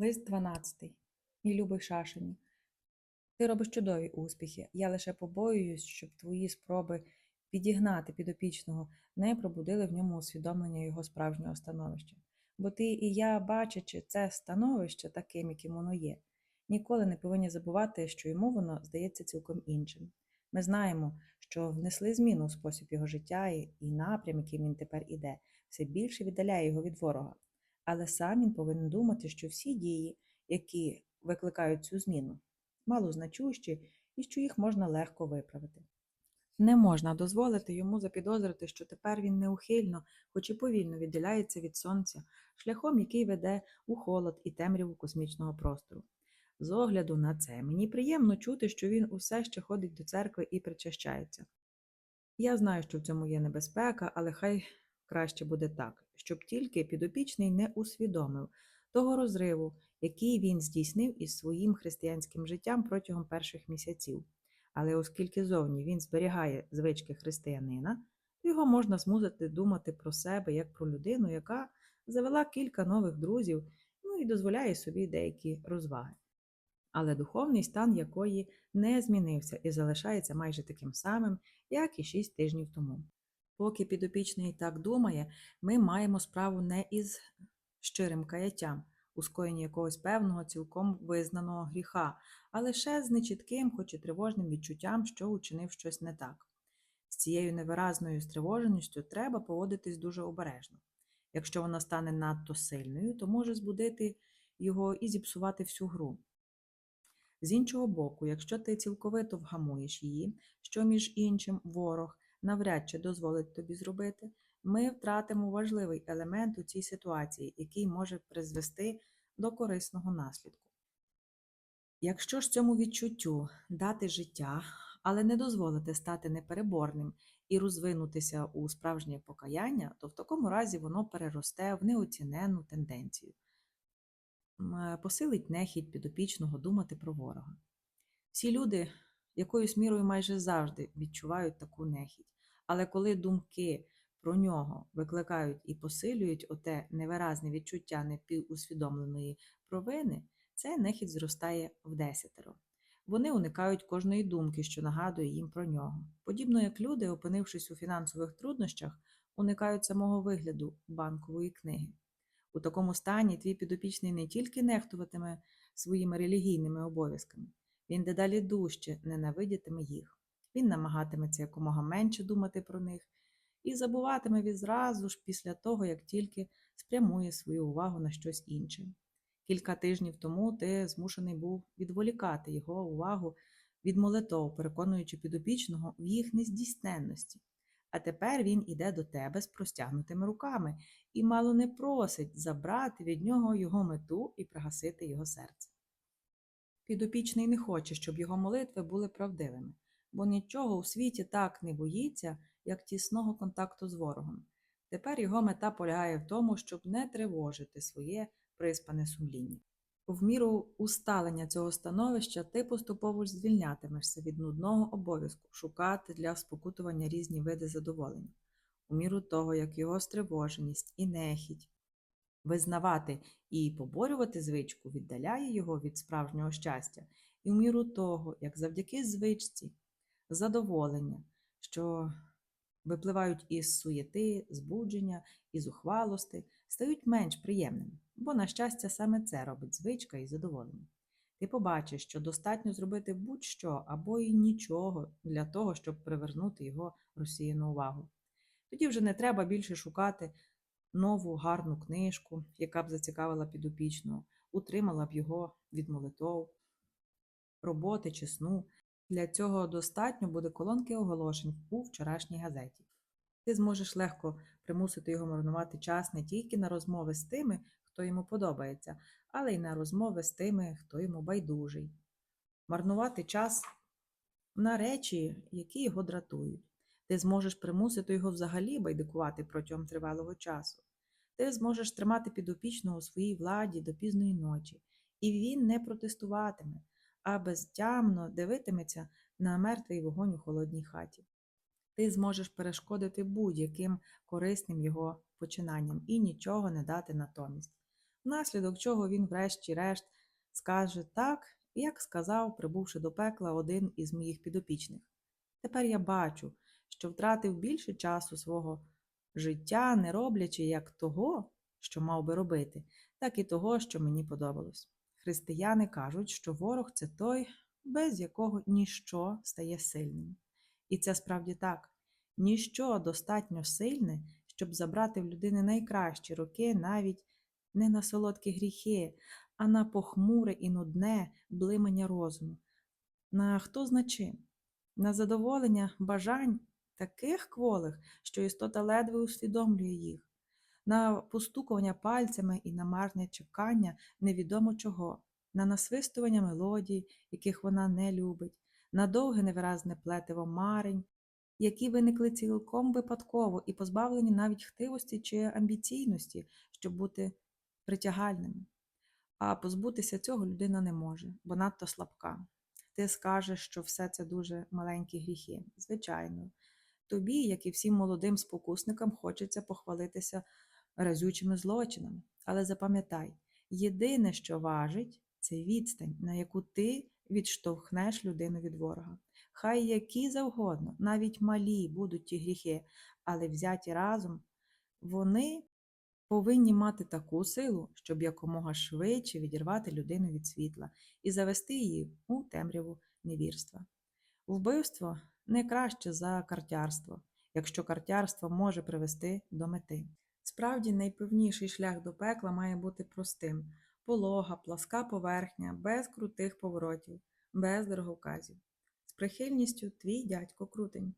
Лист 12. Мій любий Шашині. Ти робиш чудові успіхи. Я лише побоююсь, щоб твої спроби підігнати підопічного не пробудили в ньому усвідомлення його справжнього становища. Бо ти і я, бачачи це становище таким, яким воно є, ніколи не повинні забувати, що йому воно здається цілком іншим. Ми знаємо, що внесли зміну у спосіб його життя і напрям, яким він тепер іде, все більше віддаляє його від ворога. Але сам він повинен думати, що всі дії, які викликають цю зміну, малозначущі і що їх можна легко виправити. Не можна дозволити йому запідозрити, що тепер він неухильно, хоч і повільно віддаляється від сонця, шляхом, який веде у холод і темряву космічного простору. З огляду на це мені приємно чути, що він усе ще ходить до церкви і причащається. Я знаю, що в цьому є небезпека, але хай краще буде так, щоб тільки підопічний не усвідомив того розриву, який він здійснив із своїм християнським життям протягом перших місяців. Але оскільки зовні він зберігає звички християнина, то його можна змусити думати про себе як про людину, яка завела кілька нових друзів ну і дозволяє собі деякі розваги. Але духовний стан якої не змінився і залишається майже таким самим, як і шість тижнів тому. Поки підопічний так думає, ми маємо справу не із щирим каяттям, у скоєнні якогось певного цілком визнаного гріха, а лише з нечітким, хоч і тривожним відчуттям, що учинив щось не так. З цією невиразною стривоженістю треба поводитись дуже обережно. Якщо вона стане надто сильною, то може збудити його і зіпсувати всю гру. З іншого боку, якщо ти цілковито вгамуєш її, що між іншим ворог навряд чи дозволить тобі зробити, ми втратимо важливий елемент у цій ситуації, який може призвести до корисного наслідку. Якщо ж цьому відчуттю дати життя, але не дозволити стати непереборним і розвинутися у справжнє покаяння, то в такому разі воно переросте в неоцінену тенденцію, посилить нехідь підопічного думати про ворога. Всі люди якоюсь мірою майже завжди відчувають таку нехідь, але коли думки про нього викликають і посилюють оте невиразне відчуття непівусвідомленої провини, це нехідь зростає в десятеро. Вони уникають кожної думки, що нагадує їм про нього. Подібно як люди, опинившись у фінансових труднощах, уникають самого вигляду банкової книги. У такому стані твій підопічний не тільки нехтуватиме своїми релігійними обов'язками, він дедалі дужче ненавидітиме їх. Він намагатиметься якомога менше думати про них і забуватиме відразу ж після того, як тільки спрямує свою увагу на щось інше. Кілька тижнів тому ти змушений був відволікати його увагу від молитов, переконуючи підопічного в їх нездійсненності. А тепер він іде до тебе з простягнутими руками і мало не просить забрати від нього його мету і пригасити його серце. Підопічний не хоче, щоб його молитви були правдивими, бо нічого у світі так не боїться, як тісного контакту з ворогом. Тепер його мета полягає в тому, щоб не тривожити своє приспане сумління. В міру усталення цього становища ти поступово звільнятимешся від нудного обов'язку шукати для спокутування різні види задоволення, у міру того, як його стривоженість і нехідь. Визнавати і поборювати звичку віддаляє його від справжнього щастя, і в міру того, як завдяки звичці, задоволення, що випливають із суєти, збудження, із ухвалости, стають менш приємними, бо, на щастя, саме це робить звичка і задоволення. Ти побачиш, що достатньо зробити будь-що або й нічого для того, щоб привернути його розсіяну увагу. Тоді вже не треба більше шукати нову гарну книжку, яка б зацікавила підопічного, утримала б його від молитов, роботи чи сну. Для цього достатньо буде колонки оголошень у вчорашній газеті. Ти зможеш легко примусити його марнувати час не тільки на розмови з тими, хто йому подобається, але й на розмови з тими, хто йому байдужий. Марнувати час на речі, які його дратують. Ти зможеш примусити його взагалі байдикувати протягом тривалого часу. Ти зможеш тримати підопічного у своїй владі до пізної ночі, і він не протестуватиме, а безтямно дивитиметься на мертвий вогонь у холодній хаті. Ти зможеш перешкодити будь-яким корисним його починанням і нічого не дати натомість. внаслідок чого він, врешті-решт, скаже так, як сказав, прибувши до пекла один із моїх підопічних. Тепер я бачу, що втратив більше часу свого життя, не роблячи як того, що мав би робити, так і того, що мені подобалось. Християни кажуть, що ворог це той, без якого ніщо стає сильним. І це справді так. Ніщо достатньо сильне, щоб забрати в людини найкращі роки навіть не на солодкі гріхи, а на похмуре і нудне блимання розуму. На хто зна чим? На задоволення бажань таких кволих, що істота ледве усвідомлює їх, на постукування пальцями і на марне чекання невідомо чого, на насвистування мелодій, яких вона не любить, на довге невиразне плетиво марень, які виникли цілком випадково і позбавлені навіть хтивості чи амбіційності, щоб бути притягальними. А позбутися цього людина не може, бо надто слабка. Ти скажеш, що все це дуже маленькі гріхи. Звичайно, тобі, як і всім молодим спокусникам, хочеться похвалитися разючими злочинами. Але запам'ятай, єдине, що важить, це відстань, на яку ти відштовхнеш людину від ворога. Хай які завгодно, навіть малі будуть ті гріхи, але взяті разом, вони повинні мати таку силу, щоб якомога швидше відірвати людину від світла і завести її у темряву невірства. Вбивство не краще за картярство, якщо картярство може привести до мети. Справді найпевніший шлях до пекла має бути простим: полога, пласка поверхня, без крутих поворотів, без дороговказів. З прихильністю твій дядько крутень.